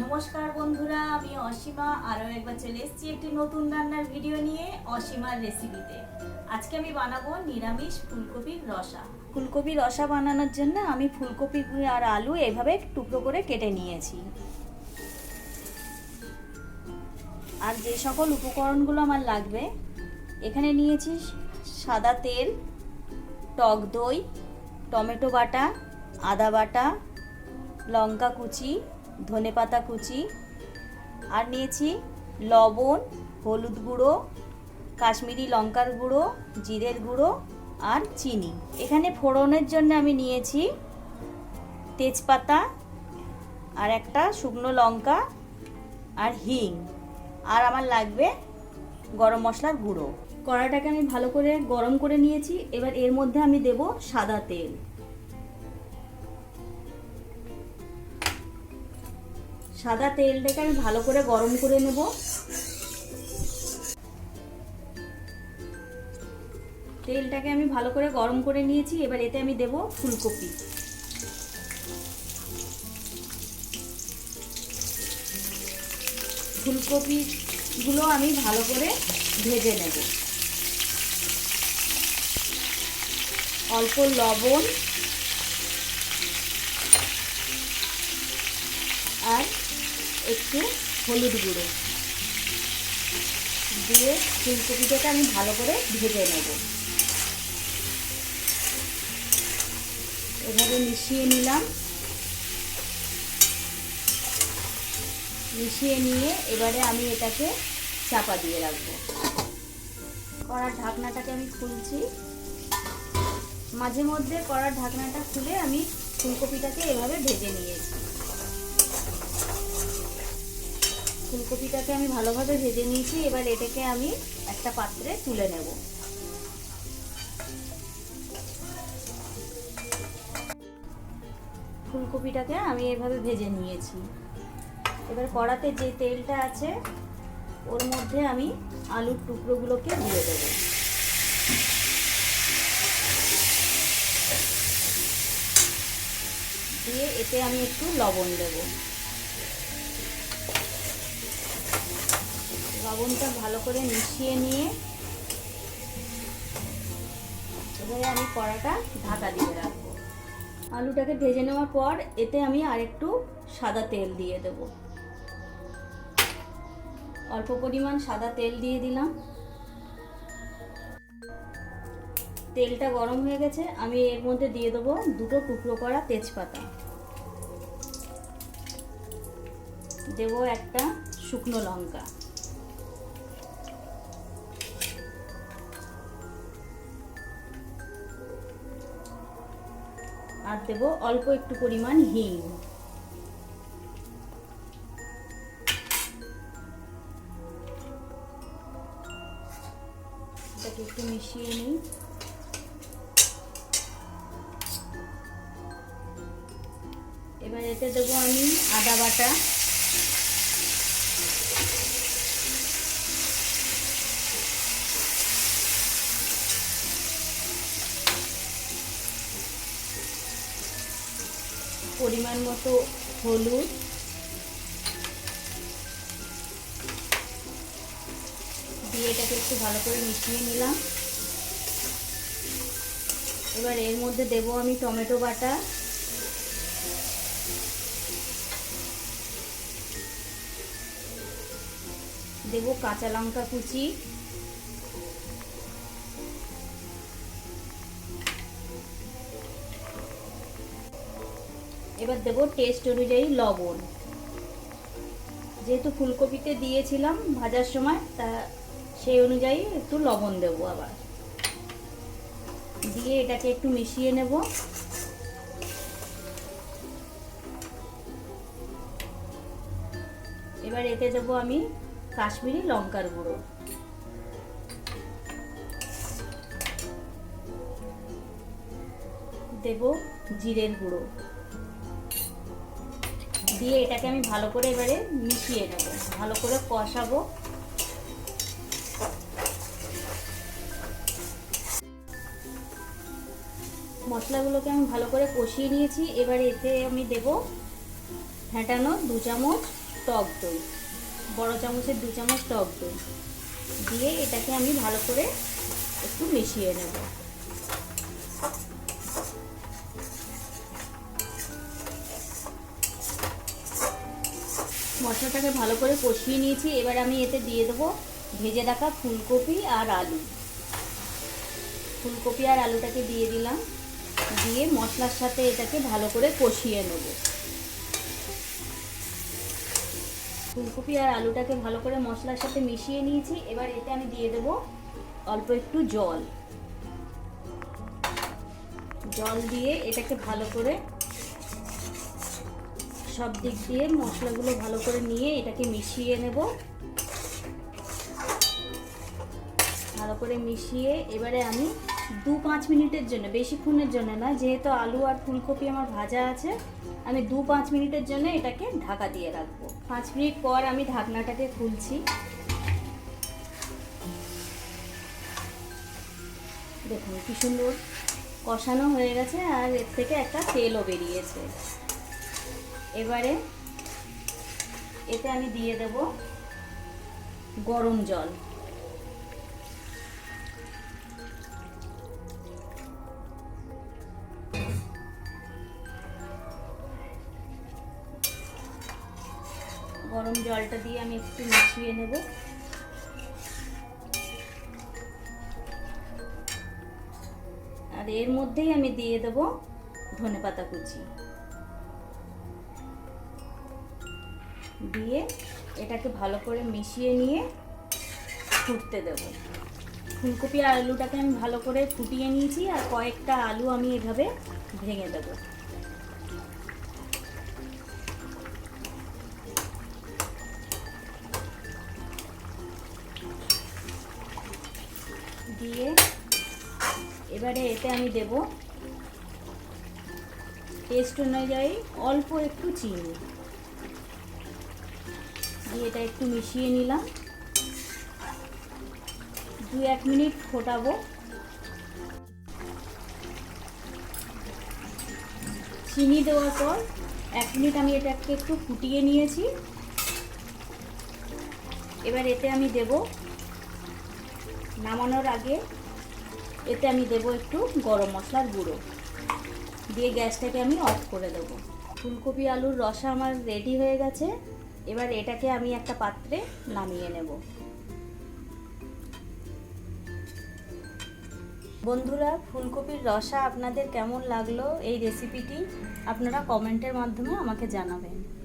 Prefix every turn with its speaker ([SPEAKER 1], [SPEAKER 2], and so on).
[SPEAKER 1] নমস্কার বন্ধুরা, আমি অসীমা। আরও একবার চলে এসেছি একটি নতুন রান্নার ভিডিও নিয়ে অসীমার রেসিপিতে আজকে আমি বানাবো নিরামিষ ফুলকপির রসা। ফুলকপির রসা বানানোর জন্য আমি ফুলকপি আর আলু এভাবে টুকরো করে কেটে নিয়েছি। আর যে সকল উপকরণগুলো আমার লাগবে, এখানে নিয়েছি সাদা তেল, টক দই, টমেটো বাটা, আদা বাটা, লঙ্কা কুচি ধনেপাতা কুচি, আর নিয়েছি লবণ, হলুদ গুঁড়ো, কাশ্মীরি লঙ্কার গুঁড়ো, জিরের গুঁড়ো, আর চিনি। এখানে ফোড়নের জন্য আমি নিয়েছি তেজপাতা, আর একটা শুকনো লঙ্কা, আর হিং, আর আমার লাগবে গরম মশলার গুঁড়ো। কড়াটাকে আমি ভালো করে গরম করে নিয়েছি। এবার এর মধ্যে আমি দেব সাদা তেল। সাদা তেলটাকে আমি ভালো করে গরম করে নেব। তেলটাকে আমি ভালো করে গরম করে নিয়েছি, এবার এতে আমি দেব ফুলকপি। ফুলকপিগুলো আমি ভালো করে ভেজে নেব। অল্প লবণ আর একটু হলুদ গুঁড়ো। দিয়ে ফুলকপিটাকে আমি ভালো করে ভেজে নেব। এভাবে মিশিয়ে নিলাম। মিশিয়ে নিয়ে এবারে আমি এটাকে চাপা দিয়ে রাখব। কড়ার ঢাকনাটাকে আমি খুলছি। মাঝে মধ্যে কড়ার ঢাকনাটা খুলে আমি ফুলকপিটাকে এভাবে ভেজে নিয়েছি। ফুলকপিটাকে আমি ভালোভাবে ভেজে নিয়েছি। এবার এটাকে আমি একটা পাত্রে তুলে নেব। ফুলকপিটাকে আমি এভাবে ভেজে নিয়েছি। এবার কড়াতে যে তেলটা আছে, ওর মধ্যে আমি আলুর টুকরোগুলোকে দিয়ে দেবো। দিয়ে এতে আমি একটু লবণ দেব। লবণটা ভালো করে মিশিয়ে নিয়ে এবারে আমি কড়াটা ঢাকা দিয়ে রাখব। আলুটাকে ভেজে নেওয়ার পর এতে আমি আরেকটু সাদা তেল দিয়ে দেব। অল্প পরিমাণ সাদা তেল দিয়ে দিলাম। তেলটা গরম হয়ে গেছে, আমি এর মধ্যে দিয়ে দেবো দুটো টুকরো করা তেজপাতা। দেবো একটা শুকনো লঙ্কা। আর দেব অল্প একটু পরিমাণ হিং। একটু মিশিয়ে নিই। এবার এতে দেবো আমি আদা বাটা। পরিমাণ মতো হলুদ। দিয়ে এটাকে একটু ভালো করে মিশিয়ে নিলাম। এবার এর মধ্যে দেব আমি টমেটো বাটা। দেব কাঁচা লঙ্কা কুচি। এবার দেব টেস্ট অনুযায়ী লবণ। যেহেতু ফুলকপিতে দিয়েছিলাম ভাজার সময়, তা সেই অনুযায়ী একটু লবণ দেব আবার। দিয়ে এটাকে একটু মিশিয়ে নেব। এবার এতে দেব আমি কাশ্মীরি লঙ্কার গুঁড়ো। দেব জিরের গুঁড়ো। দিয়ে এটাকে আমি ভালো করে এবারে মিশিয়ে নেব। ভালো করে কষাবো। মশলাগুলোকে আমি ভালো করে কষিয়ে নিয়েছি। এবারে এতে আমি দেব ফেটানো দু চামচ টক দই, বড় চামচের দু চামচ টক দই। দিয়ে এটাকে আমি ভালো করে একটু মিশিয়ে নেব। মশলাটাকে ভালো করে কষিয়ে নিয়েছি। এবার আমি এতে দিয়ে দেবো ভেজে রাখা ফুলকপি আর আলু। ফুলকপি আর আলুটাকে দিয়ে দিলাম। দিয়ে মশলার সাথে এটাকে ভালো করে কষিয়ে নেব। ফুলকপি আর আলুটাকে ভালো করে মশলার সাথে মিশিয়ে নিয়েছি। এবার এতে আমি দিয়ে দেব অল্প একটু জল। জল দিয়ে এটাকে ভালো করে সব দিক দিয়ে মশলাগুলো ভালো করে নিয়ে এটাকে মিশিয়ে নেব। ভালো করে মিশিয়ে এবারে আমি দু পাঁচ মিনিটের জন্য বেশিক্ষণের জন্য না, যেহেতু আলু আর ফুলকপি আমার ভাজা আছে, আমি দু পাঁচ মিনিটের জন্য এটাকে ঢাকা দিয়ে রাখব। পাঁচ মিনিট পর আমি ঢাকনাটাকে খুলছি। দেখুন কি সুন্দর কষানো হয়ে গেছে আর এর থেকে একটা তেলও বেরিয়েছে। এবারে এতে আমি দিয়ে দেব গরম জল। গরম জলটা দিয়ে আমি একটু মিশিয়ে নেব। আর এর মধ্যেই আমি দিয়ে দেব ধনে পাতা কুচি। দিয়ে এটাকে ভালো করে মিশিয়ে নিয়ে ফুটতে দেব। ফুলকপি আর আলুটাকে আমি ভালো করে ফুটিয়ে নিয়েছি আর কয়েকটা আলু আমি এভাবে ভেঙে দেব। দিয়ে এবারে এতে আমি দেব। টেস্ট অনুযায়ী অল্প একটু চিনি। দিয়ে এটা একটু মিশিয়ে নিলাম। দু এক মিনিট ফোটাবো। চিনি দেওয়ার পর এক মিনিট আমি এটাকে একটু ফুটিয়ে নিয়েছি। এবার এতে আমি দেব নামানোর আগে এতে আমি দেব একটু গরম মশলার গুঁড়ো। দিয়ে গ্যাসটাকে আমি অফ করে দেবো। ফুলকপি, আলুর রসা আমার রেডি হয়ে গেছে। এবার এটাকে আমি একটা পাত্রে নামিয়ে নেব। বন্ধুরা, ফুলকপির রসা আপনাদের কেমন লাগল? এই রেসিপিটি আপনারা কমেন্টের মাধ্যমে আমাকে জানাবেন।